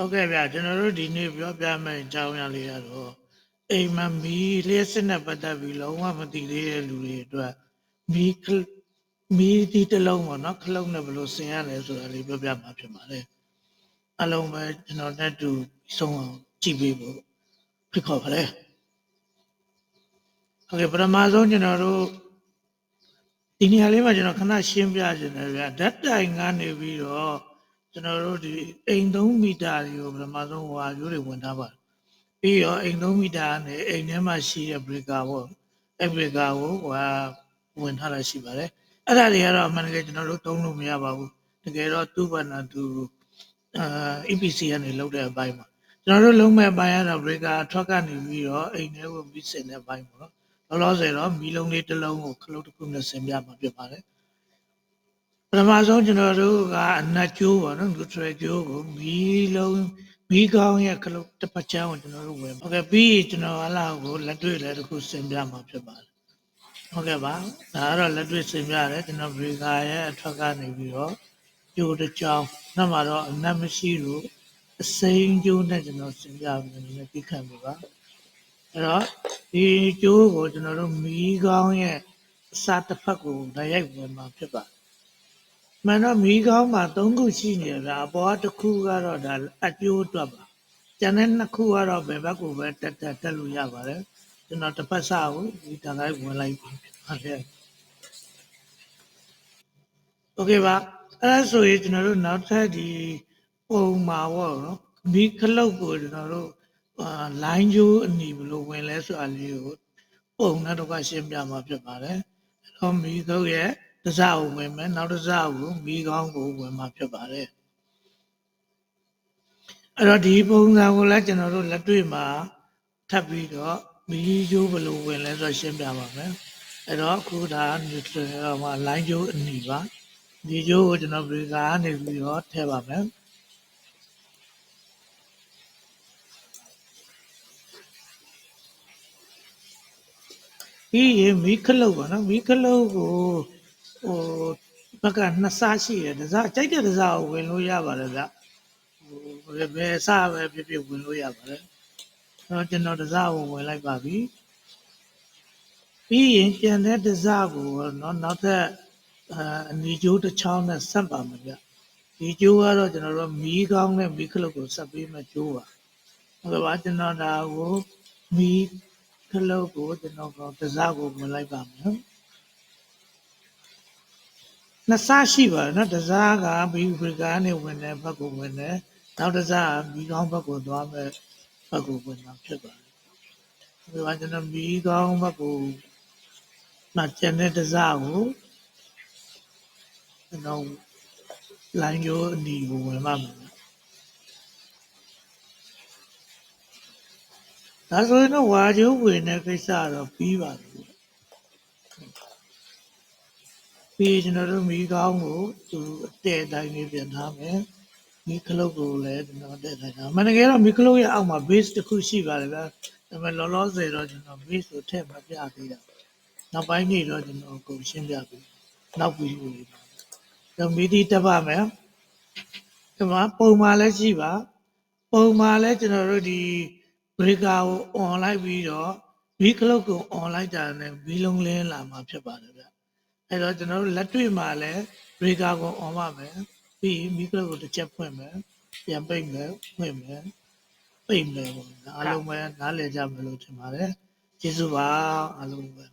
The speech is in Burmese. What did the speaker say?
ဟုတ်ကဲ့ဗျာကျွန်တော်တို့ဒီနေ့ပြောပြမယ့်အကြောင်းအရာလေးကတော့အိမ်မမီလျှက်စစ်နဲ့ပတ်သက်ပြီးလုံးဝမသိသေးတဲ့လူတွေအတွက်မီခလမီဒီတစ်လုံးပေါ့နော်ခလုံးနဲ့ဘယ်လိုဆင်ရလဲဆိုတာလေးပြောပြမှာဖြစ်ပါတယ်အလုံးပဲကျွန်တော်နဲ့တူဆုံးအောင်ကြည့်ပေးဖို့ဖိတ်ခေါ်ပါတယ်ဟုတ်ကဲ့ပထမဆုံးကျွန်တော်တို့ဒီနေရာလေးမှာကျွန်တော်ခဏရှင်းပြခြင်းတယ်ဗျာဓာတ်တိုင်ကနေပြီးတော့ ကျွန်တော်တို့ဒီအိမ်3မီတာတွေကိုပထမဆုံးဟွာရိုးတွေဝင်ထားပါတယ်ပြီးတော့အိမ်3မီတာနဲ့အိမ်ထဲမှာရှိတဲ့ breaker ပေါ့အဲ့ breaker ကိုဟွာဝင်ထားတာရှိပါတယ်အဲ့ဒါတွေကတော့အမှန်တကယ်ကျွန်တော်တို့သုံးလို့မရပါဘူးတကယ်တော့သူ့ဘာနာသူအာ EPC ကနေလောက်တဲ့အပိုင်းမှာကျွန်တော်တို့လုံးမဲ့ပိုင်းကတော့ breaker အထွက်ကနေပြီးတော့အိမ်ထဲကိုပြီးစင်တဲ့ပိုင်းပေါ့နော်လောလောဆယ်တော့မီလုံးလေးတစ်လုံးကိုခလုတ်တစ်ခုနဲ့ဆင်ပြမှာဖြစ်ပါတယ် ပထမဆုံးကျွန်တော်တို့ကအနက်ကျိုးပေါ့နော် neutral ကျိုးကိုမီလုံးမီကောင်းရဲ့ခလုတ်တစ်ပတ်ချမ်းကိုကျွန်တော်တို့ဝင်ဟုတ်ကဲ့ပြီးရင်ကျွန်တော်အလားကိုလက်တွေ့လည်းတစ်ခုဆင်ပြမှာဖြစ်ပါတယ်ဟုတ်ကဲ့ပါဒါကတော့လက်တွေ့ဆင်ပြရတယ်ကျွန်တော် breaker ရဲ့အထွက်ကနေပြီးတော့ကျိုးတစ်ချောင်းနောက်မှာတော့အနက်မရှိလို့အစိမ်းကျိုးနဲ့ကျွန်တော်ဆင်ပြပြီးနည်းနည်းပြခံပြပါအဲ့တော့ဒီကျိုးကိုကျွန်တော်တို့မီးကောင်းရဲ့အစတစ်ဖက်ကိုတိုက်ရိုက်ဝင်မှာဖြစ်ပါတယ် မှန်တော့မီးကောင်းမှာ၃ခုရှိနေတယ်ဗျာအပေါ်ကတစ်ခုကတော့ဒါအကျိုးအတွက်ပါကျန်တဲ့နှစ်ခုကတော့ဘယ်ဘက်ကိုပဲတက်တက်တက်လို့ရပါတယ်ကျွန်တော်တစ်ဖက်စကိုဒီတန်လိုက်ဝင်လိုက်ပြီဖြစ်ပါတယ်โอเคပါအဲ့ဒါဆိုရင်ကျွန်တော်တို့နောက်ထပ်ဒီပုံမှာပေါ့နော်မီးခလုတ်ကိုကျွန်တော်တို့အာလိုင်းကျိုးအနီဘယ်လိုဝင်လဲဆိုတာလေးကိုပုံနဲ့တော့ကရှင်းပြမှာဖြစ်ပါတယ်အဲ့တော့မီးကုတ်ရဲ့ တစ်စကိုဝင်မယ်နောက်တစ်စကိုမီးကောင်းကိုဝင်မှာဖြစ်ပါတယ်အဲ့တော့ဒီပုံစံကိုလည်းကျွန်တော်တို့လက်တွေ့မှာထပ်ပြီးတော့မီးကျိုးဘယ်လိုဝင်လဲဆိုတော့ရှင်းပြပါမယ်အဲ့တော့အခုဒါ neutral မှာ line ကျိုးအနီပါဒီကျိုးကိုကျွန်တော် breaker ကနေပြီးတော့ထည့်ပါမယ်ပြီးရင်မီးခလုတ်ပါနော်မီးခလုတ်ကို ဟိုဘက်ကနှစ်စားရှိတယ်တစ်စားကြိုက်တဲ့တစ်စားကိုဝင်လို့ရပါတယ်ဗျဟိုဘယ်စားပဲဖြစ်ဖြစ်ဝင်လို့ရပါတယ်အဲ့တော့ကျွန်တော်တစ်စားကိုဝင်လိုက်ပါပြီပြီးရင်ကျန်တဲ့တစ်စားကိုနော်နောက်ထပ်အာအနီကျိုးတစ်ချောင်းနဲ့ဆက်ပါမယ်ဗျဒီကျိုးကတော့ကျွန်တော်တို့မီးကောင်းနဲ့မီးခလုတ်ကိုဆက်ပေးမှကျိုးပါဟုတ်ကဲ့ပါကျွန်တော်ဒါကိုမီးခလုတ်ကိုကျွန်တော်ကတစ်စားကိုဝင်လိုက်ပါမယ် နှစ်စားရှိပါတယ်နော်တစ်စားကဘီဘရီကာနဲ့ဝင်တဲ့ဘက်ကိုဝင်တယ်နောက်တစ်စားကမီးကောင်းဘက်ကိုသွားမယ်ဘက်ကိုဝင်တာဖြစ်ပါတယ်ဒါကကျွန်တော်မီးကောင်းဘက်ကိုမှကျန်တဲ့တစ်စားကိုကျွန်တော်လိုင်းကျိုးအနီကိုဝင်ပါမယ်ဒါဆိုရင်တော့ဝါကျိုးဝင်တဲ့ကိစ္စတော့ပြီးပါပြီ ပြီးကျွန်တော်တို့မီးကောင်းကိုသူအတဲ့အတိုင်းလေးပြန်ထားမယ်မီးခလုတ်ကိုလည်းကျွန်တော်တဲ့တိုင်းထားမနက်ကတော့မီးခလုတ်ရဲ့အောက်မှာ base တစ်ခုရှိပါတယ်ဗျာဒါပေမဲ့လောလောဆယ်တော့ကျွန်တော် base ကိုထည့်မပြသေးတာနောက်ပိုင်းနေတော့ကျွန်တော်ကိုရှင်းပြပြီနောက်ပြီးပြီတော့မီးတီးတက်ပါမယ်ဒီမှာပုံမှန်လည်းရှိပါပုံမှန်လည်းကျွန်တော်တို့ဒီ breaker ကို on လိုက်ပြီးတော့မီးခလုတ်ကို on လိုက်တာနဲ့မီးလုံးလင်းလာမှာဖြစ်ပါတယ်ဗျ အဲ့တော့ကျွန်တော်တို့လက်တွေ့မှာလည်း breaker ကို on ပါမယ်ပြီးရင်မီးကလုတ်ကိုတစ်ချက်ဖွင့်မယ်ပြန်ပိတ်မယ်ဖွင့်မယ်ပိတ်မယ်ပေါ့နော်အားလုံးပဲနားလည်ကြမယ်လို့ထင်ပါတယ်ကျေးဇူးပါအားလုံးပဲ